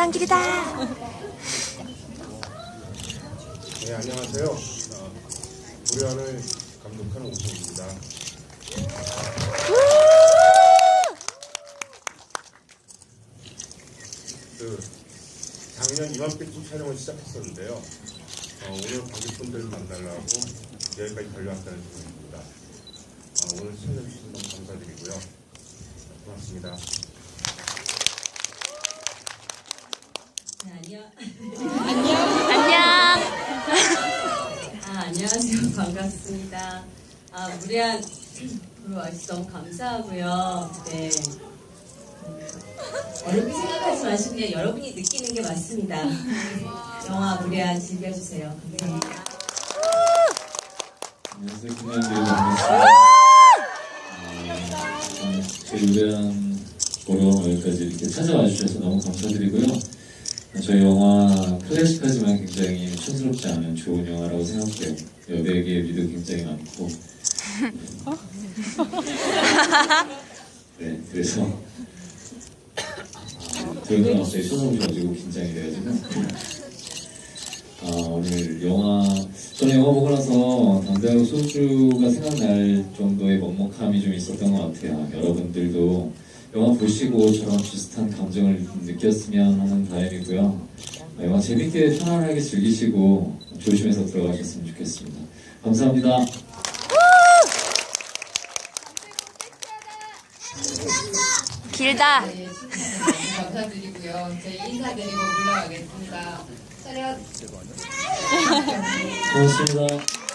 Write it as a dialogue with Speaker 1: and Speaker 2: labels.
Speaker 1: 고향길이다.
Speaker 2: 네, 안녕하세요. 어, 우려안을 감독하는 오승입니다. 그 작년 이맘때쯤 촬영을 시작했었는데요. 어, 오늘 관객분들 만나려고 여기까지 달려왔다는 중입니다. 어, 오늘 시청해주셔서 너무 감사드리고요. 고맙습니다.
Speaker 3: 네, 안녕.
Speaker 1: 안녕.
Speaker 3: 아, 안녕하세요. 반갑습니다. 아, 무리한 보러 와주셔서 너무 감사하고요. 네. 음, 어렵게 생각하지 마시고 그냥 여러분이 느끼는 게 맞습니다. 영화 무리한 즐겨주세요. 감사합니다.
Speaker 4: 안녕하세요. 김현재입니다. 저희 노래한 보러 여기까지 이렇게 찾아와 주셔서 너무 감사드리고요. 저희 영화 클래식하지만 굉장히 촌스럽지 않은 좋은 영화라고 생각해요. 여백의 미도 굉장히 많고. 네, 그래서 아, 들어가 갑자기 초성이 가지고 긴장이 돼가지고 아, 오늘 영화 저는 영화 보고 나서 담배하고 소주가 생각날 정도의 먹먹함이 좀 있었던 것 같아요. 여러분들도 영화 보시고 저랑 비슷한 감정을 느꼈으면 하는 바람이고요. 아, 영화 재밌게 편안하게 즐기시고 조심해서 들어가셨으면 좋겠습니다. 감사합니다.
Speaker 1: 길다.
Speaker 5: 네, 감사드리고요. 저희 인사드리고 물러가겠습니다. 차렷.
Speaker 4: 고맙습니다.